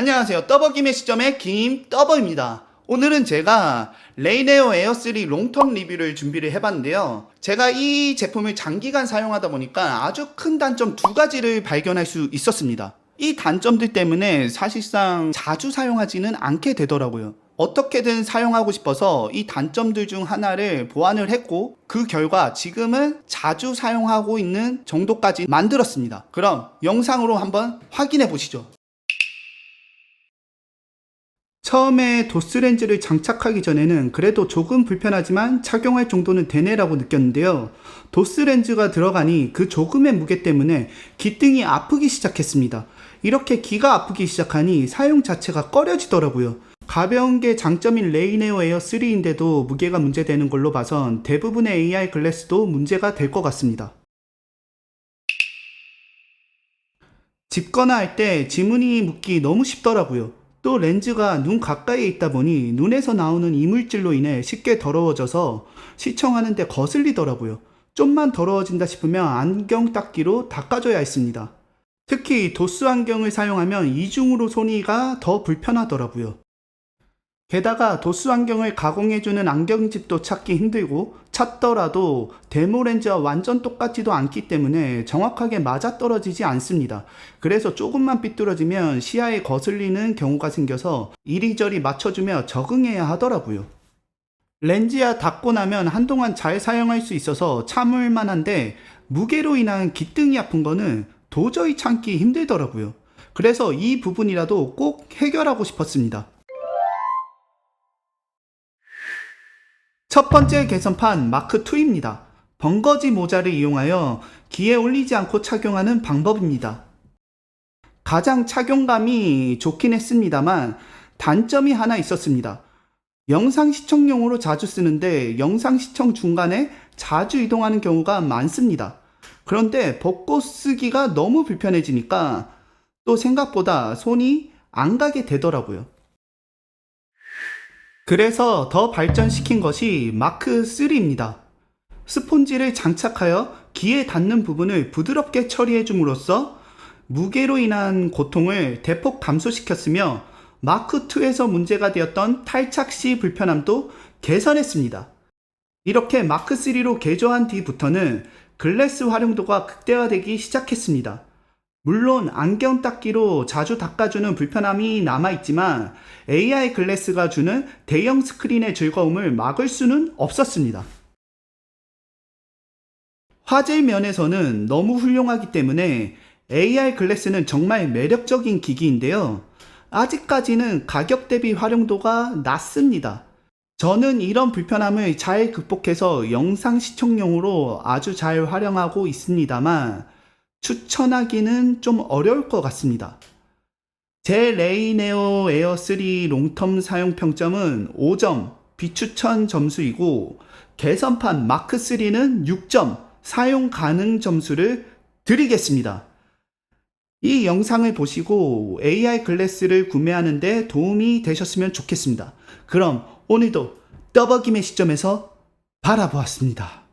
안녕하세요. 떠버김의 시점의 김떠버입니다. 오늘은 제가 레이네오 에어3 롱텀 리뷰를 준비를 해봤는데요. 제가 이 제품을 장기간 사용하다 보니까 아주 큰 단점 두 가지를 발견할 수 있었습니다. 이 단점들 때문에 사실상 자주 사용하지는 않게 되더라고요. 어떻게든 사용하고 싶어서 이 단점들 중 하나를 보완을 했고 그 결과 지금은 자주 사용하고 있는 정도까지 만들었습니다. 그럼 영상으로 한번 확인해 보시죠. 처음에 도스 렌즈를 장착하기 전에는 그래도 조금 불편하지만 착용할 정도는 되네라고 느꼈는데요. 도스 렌즈가 들어가니 그 조금의 무게 때문에 기등이 아프기 시작했습니다. 이렇게 귀가 아프기 시작하니 사용 자체가 꺼려지더라고요. 가벼운 게 장점인 레이네오 에어 3인데도 무게가 문제되는 걸로 봐선 대부분의 AR 글래스도 문제가 될 것 같습니다. 짚거나 할 때 지문이 묻기 너무 쉽더라고요. 또 렌즈가 눈 가까이에 있다 보니 눈에서 나오는 이물질로 인해 쉽게 더러워져서 시청하는데 거슬리더라고요. 좀만 더러워진다 싶으면 안경 닦기로 닦아줘야 했습니다. 특히 도스 안경을 사용하면 이중으로 손이가 더 불편하더라고요. 게다가 도스 안경을 가공해주는 안경집도 찾기 힘들고 찾더라도 데모 렌즈와 완전 똑같지도 않기 때문에 정확하게 맞아떨어지지 않습니다. 그래서 조금만 삐뚤어지면 시야에 거슬리는 경우가 생겨서 이리저리 맞춰주며 적응해야 하더라고요. 렌즈야 닫고 나면 한동안 잘 사용할 수 있어서 참을만 한데 무게로 인한 기등이 아픈 거는 도저히 참기 힘들더라고요. 그래서 이 부분이라도 꼭 해결하고 싶었습니다. 첫 번째 개선판 마크2입니다. 벙거지 모자를 이용하여 귀에 올리지 않고 착용하는 방법입니다. 가장 착용감이 좋긴 했습니다만 단점이 하나 있었습니다. 영상 시청용으로 자주 쓰는데 영상 시청 중간에 자주 이동하는 경우가 많습니다. 그런데 벗고 쓰기가 너무 불편해지니까 또 생각보다 손이 안 가게 되더라고요. 그래서 더 발전시킨 것이 마크 3입니다. 스폰지를 장착하여 귀에 닿는 부분을 부드럽게 처리해 줌으로써 무게로 인한 고통을 대폭 감소시켰으며 마크 2에서 문제가 되었던 탈착 시 불편함도 개선했습니다. 이렇게 마크 3로 개조한 뒤부터는 글래스 활용도가 극대화되기 시작했습니다. 물론 안경 닦기로 자주 닦아주는 불편함이 남아있지만 AI 글래스가 주는 대형 스크린의 즐거움을 막을 수는 없었습니다. 화질 면에서는 너무 훌륭하기 때문에 AR 글래스는 정말 매력적인 기기인데요. 아직까지는 가격 대비 활용도가 낮습니다. 저는 이런 불편함을 잘 극복해서 영상 시청용으로 아주 잘 활용하고 있습니다만 추천하기는 좀 어려울 것 같습니다. 제 레이네오 에어 3 롱텀 사용 평점은 5점 비추천 점수이고 개선판 마크 3는 6점 사용 가능 점수를 드리겠습니다. 이 영상을 보시고 AR 글래스를 구매하는데 도움이 되셨으면 좋겠습니다. 그럼 오늘도 떠버김의 시점에서 바라보았습니다.